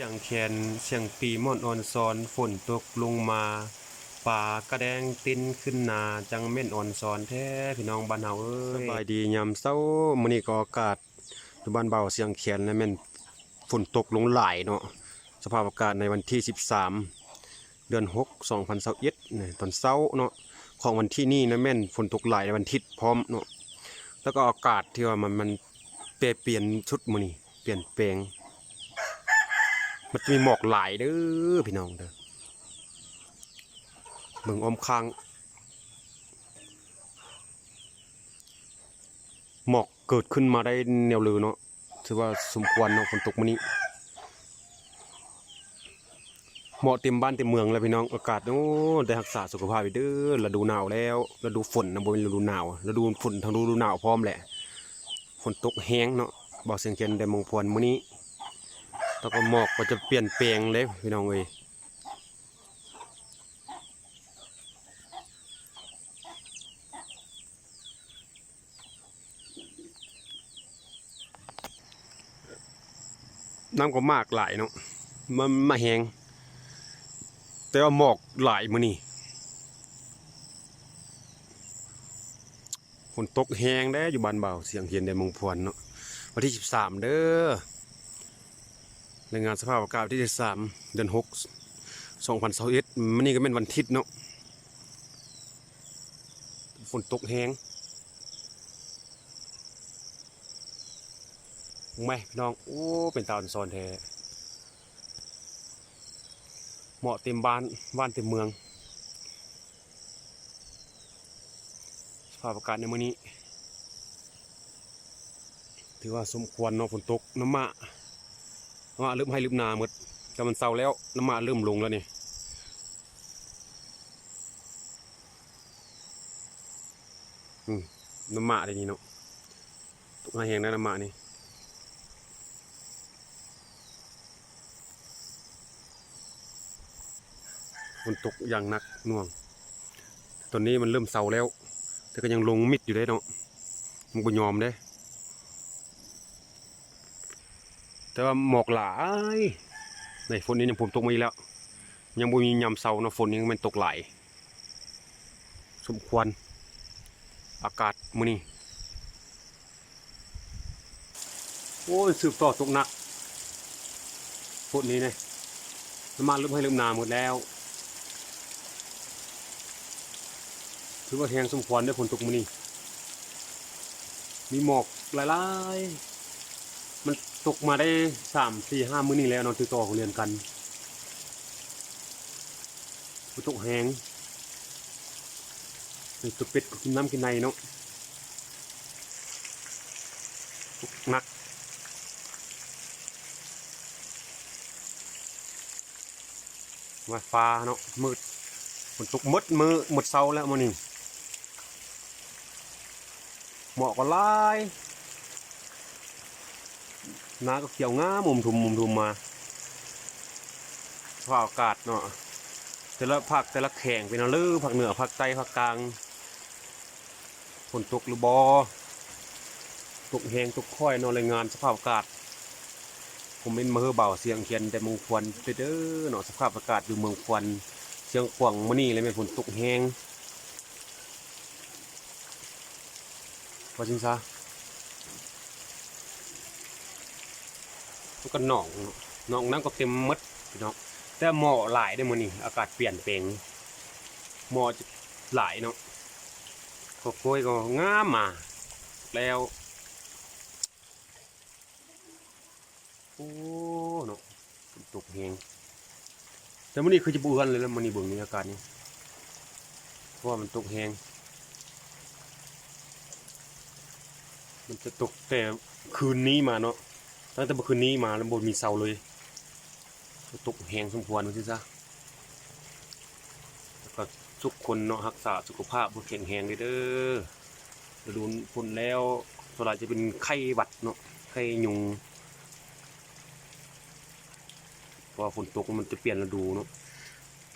สียงแคนเสียงปีม่อนออนซอนฝนตกลงมาป่ากระแดงตินขึ้นนาจังเม่นอ่อนซอนแท้พี่น้องบ้านเฮาเอ้ยสบายดียามเช้ามื้อนี้ก็อากาศอยู่บ้านเบาเสียงแคนและแม่นฝนตกลงหลายเนาะสภาพอากาศในวันที่ 13 เดือน 6 2021นี่ตอนเช้าเนาะของวันที่นี่นะแม่นฝนตกหลายในวันอาทิตย์พร้อมเนาะแล้วก็อากาศที่ว่ามันมันเปลี่ยนเปลี่ยนชุดมื้อนี้เปลี่ยนแปลง มันมีหมอกหลายเด้อพี่น้องเด้อเมืองอมคางหมอกเกิดขึ้นมาได้แนวเลยเนาะถือว่าสมควรเนาะฝนตกมื้อนี้เหมาะเต็มบ้านเต็มเมืองแล้วพี่น้องอากาศโอ้ได้รักษาสุขภาพไว้เด้อฤดูหนาวแล้วฤดูฝนนะบ่เป็นฤดูหนาวฤดูฝนทั้งฤดูหนาวพร้อมแหละฝนตกแห้งเนาะบ่เสียงเขียนได้มงพรมื้อนี้ แล้วก็หมอกก็จะเปลี่ยนแปลงเลยพี่น้องเอ้ยน้ำก็มากหลายเนาะมันมาแหงแต่ว่าหมอกหลายมือนี้ฝนตกแหงได้อยู่บ้านเบาเสียงเฮียนได้มงพวนเนาะวันที่ 13 เด้อ รายงานสภาพอากาศที่สามเดือนหกสองพันสองเอ็ดมันนี่ก็เป็นวันทิตย์เนาะฝนตกแห้งไม่พี่น้อง โอ้ เป็นตาอันซอนแท้เหมาะเต็มบ้านบ้านเต็มเมือง สภาพอากาศในมื้อนี้ ถือว่าสมควรเนาะฝนตกน้ำมะ มาเริ่มให้ลืมนาหมดแต่มันเศร้าแล้วน้ำมาเริ่มลงแล้วนี่น้ำมาได้นี่เนาะตกมาแหงนะน้ำมานี่ฝนตกอย่างหนักหน่วง ตอนนี้มันเริ่มเศร้าแล้ว แต่ก็ยังลงมิดอยู่ได้เนาะมันบ่ยอมเด้ แต่ว่าหมอกหลายในฝนนี้ยังผมตกมาอีกแล้ว ยังบ่มียามเช้านะฝนยังมันตกหลายสมควร อากาศมื้อนี้โอ้ยสืบต่อตกหนักฝนนี้เนี่ยน้ำมันเริ่มให้เริ่มนาหมดแล้วถือว่าแหงสมควรได้ฝนตกมื้อนี้มีหมอกหลายๆ มันตกมาได้สามสี่ห้ามื้อนี้แล้วนอนติดต่อของเรียนกันมันตกแหงนี่ตัวเป็ดกินน้ำกินในเนาะตกหนักมาฟ้าเนาะมืดมันตกมืดมือหมดเสาแล้วมันนี่หมอกก็หลาย นาก็เขียวงามุมทุมมุมทุมมาสภาพอากาศเนาะแต่ละภาคแต่ละแข่งเป็นอะไรภาคเหนือภาคใต้ภาคกลางฝนตกหรือบอตกแหงตกค่อยนอนรายงานสภาพอากาศ ผมเป็นมือเบาเสียงเขียนแต่เมืองควันเด้อเนาะสภาพอากาศอยู่เมืองควันเสียงขวางมื้อนี้เลยแม่นฝนตกแหงว่าจริงซะ มันก็หนองหนองน้ำก็เต็มมดพี่น้องแต่หมอหลายได้มื้อนี้อากาศเปลี่ยนแปลงหมอจะหลายเนาะก็โกยก็งามมา แล้วโอ้เนาะฝนตกแฮงแต่มื้อนี้คือจะบ่เฮือนเลยแล้วมื้อนี้เบิ่งนี่อากาศนี่เพราะว่ามันตกแฮงมันจะตกแต่คืนนี้มาเนาะ ตั้งแต่เมื่อคืนนี้มาแล้วบนมีเสาเลยตกแหงสมควรว่าสิซะแล้วก็ทุกคนเนาะรักษาสุขภาพบ่แข็งแรงเด้อฤดูฝนแล้วส่วนใหญ่จะเป็นไข้หวัดเนาะไข้ยุงเพราะว่าฝนตกมันจะเปลี่ยนฤดูเนาะ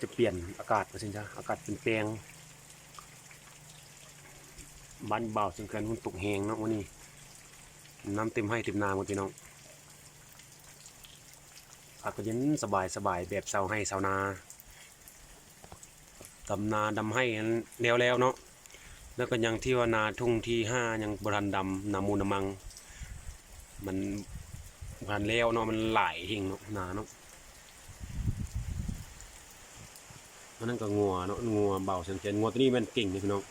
จะเปลี่ยนอากาศว่าสิซะอากาศเปลี่ยนแปลงบ้านเบาสังกันฝนตกแหงเนาะวันนี้น้ำเต็มให้เต็มนาหมดพี่น้อง อากาศเย็นสบายสบายแบบเสาให้เสานาดำนาดำให้แล้วแล้วเนาะแล้วก็ยังที่ว่านาทุ่งที่ห้ายังบรันดำนามูนามัง มันบรันแล้วเนาะมันหลายหิงเนาะนาเนาะมันนั่นก็งัวเนาะงัวเบาเสียงเจนงัวตัวนี้มันเก่งเลยพี่น้อง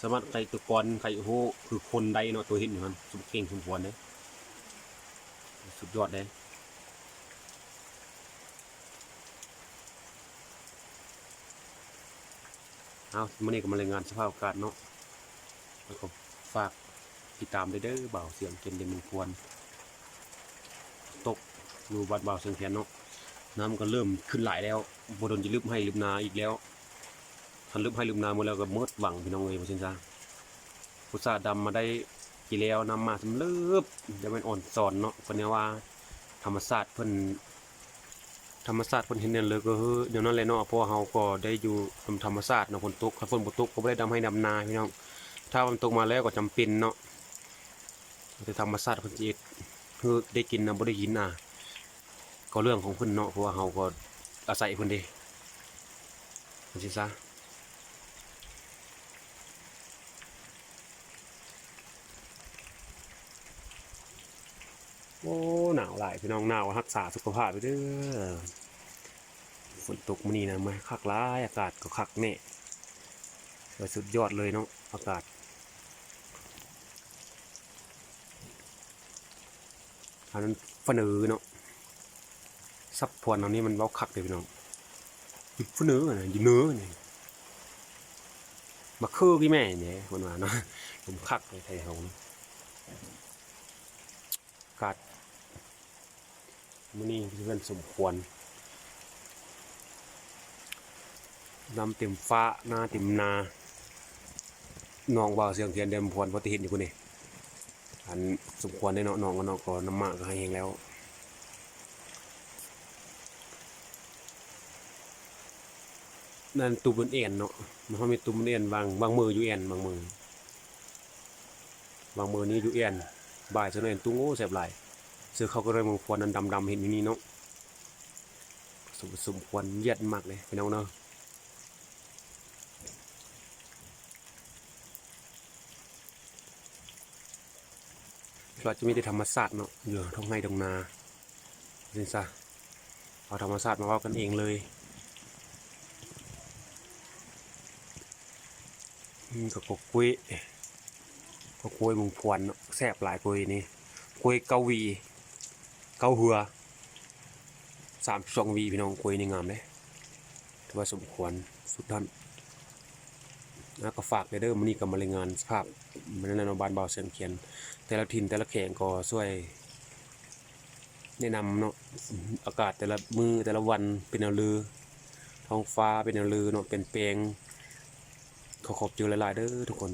สามารถใครตัวกรใครโอ้โหคือคนใดเนาะตัวเห็นอยู่มันสุดเก่งสมควรเลยสุดยอดเลย เอามื่อนี้ก็มารายงานสภาพอากาศเนาะแล้วก็ฝากติดตามได้เด้อเบาเสียงเกนเดมันควร ตกอยู่วัดเบาเสียงแขนเนาะน้ำก็เริ่มขึ้นหลายแล้วบดนจะลืมให้ลืมนาอีกแล้วทันลืมให้ลืมนาหมดแล้วก็มดหวังพี่น้องเลยพ่อเชนจ้าพุทราดำมาได้กี่แล้วนำมาสำเลิบจะเป็นอ่อนสอนเนาะคนนี้ว่าธรรมศาสตร์เพิ่น ธรรมศาสตร์เพิ่นเห็นเนี่ยเลยก็เฮ้อเดี๋ยวนั้นแหละเนาะเพราะเฮาก็ได้อยู่ตามธรรมศาสตร์เนาะฝนตกถ้าฝนบ่ตกก็บ่ได้ดำให้ดำนาพี่น้องถ้าฝนตกมาแล้วก็จำเป็นเนาะแต่ธรรมศาสตร์เพิ่นสิเฮ้อได้กินนะบ่ได้กินน่ะก็เรื่องของเพิ่นเนาะเพราะว่าเฮาก็อาศัยเพิ่นเด้จังซี่ซะ โอ้หนาวหลายพี่น้องหนาวรักษาสุขภาพไปเด้อฝนตกมื้อนี้นะมาคักร้ายอากาศก็คักแน่สุดยอดเลยเนาะอากาศอันนั้นฝนเอเนาะซับพวนอันนี้มันเว้าคักเลยพี่น้องหยิบฝนเอน่ะหยิบเนื้อนี่มาคือกี่แม่เนี่ยคนว่าเนาะผมคักเลยไทยเฮานะอากาศ มื้อนี้เพื่อนสมควรนำเต็มฟ้าหน้าเต็มนาหนองบ่าวเสียงเทียนเดิมพรพอติเห็นอยู่คนนี้อันสมควรได้เนาะหนองก็เนาะก็น้ำมากก็ให้เองแล้วนั่นตุ่มมันเอ็นเนาะมันเขามีตุ่มมันเอ็นบางบางมืออยู่เอ็นบางมือบางมือนี้อยู่เอ็นบ่ายจะเอ็นตุ้งโอ้แสบหล เสื้อเขาก็เลยมงควรนั้นดำๆเห็นอยู่นี่เนาะสมสมควรเยียดมากเลยพี่น้องเนาะเราจะมีแต่ธรรมศาสตร์เนาะอยู่ท้องไร่ตรงนาจริงซะเอาธรรมศาสตร์มาว่ากันเองเลยอืมก็กกล้วยก็กล้วยมุงพวนเนาะแซ่บหลายกล้วยนี่กล้วยเกาหวี เกาหือสามสองวีพี่น้องกล้วยนี่งามเลยถือว่าสมควรสุดท่านแล้วก็ฝากเลเด้อมันนี่กับมารายงานสภาพมันนั่นเอาบานเบาเสียงเขียน แต่ละถิ่นแต่ละแข่งก็ช่วย แนะนำเนาะอากาศแต่ละมือแต่ละวันเป็นแนวลือ ท้องฟ้าเป็นแนวลือเนาะเป็นแปลงขอขอบเจอหลายๆเด้อทุกคน